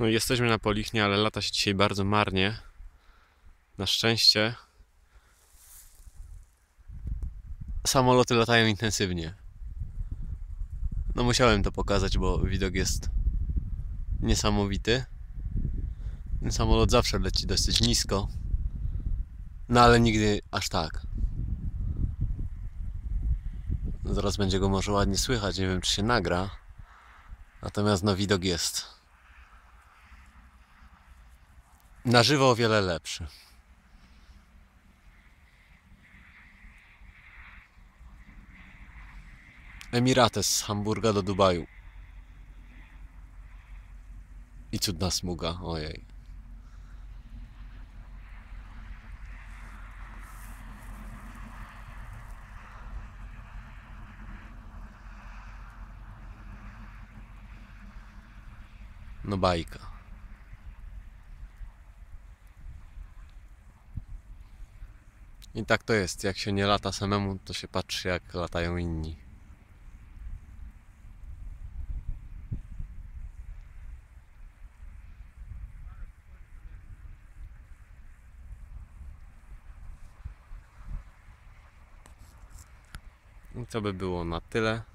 No jesteśmy na Polichnie, ale lata się dzisiaj bardzo marnie. Na szczęście samoloty latają intensywnie. No musiałem to pokazać, bo widok jest niesamowity. Samolot zawsze leci dosyć nisko. No ale nigdy aż tak. Zaraz będzie go może ładnie słychać, nie wiem czy się nagra. Natomiast no widok jest na żywo o wiele lepszy. Emirates z Hamburga do Dubaju. I cudna smuga, ojej. No bajka. I tak to jest, jak się nie lata samemu, to się patrzy jak latają inni. I to by było na tyle.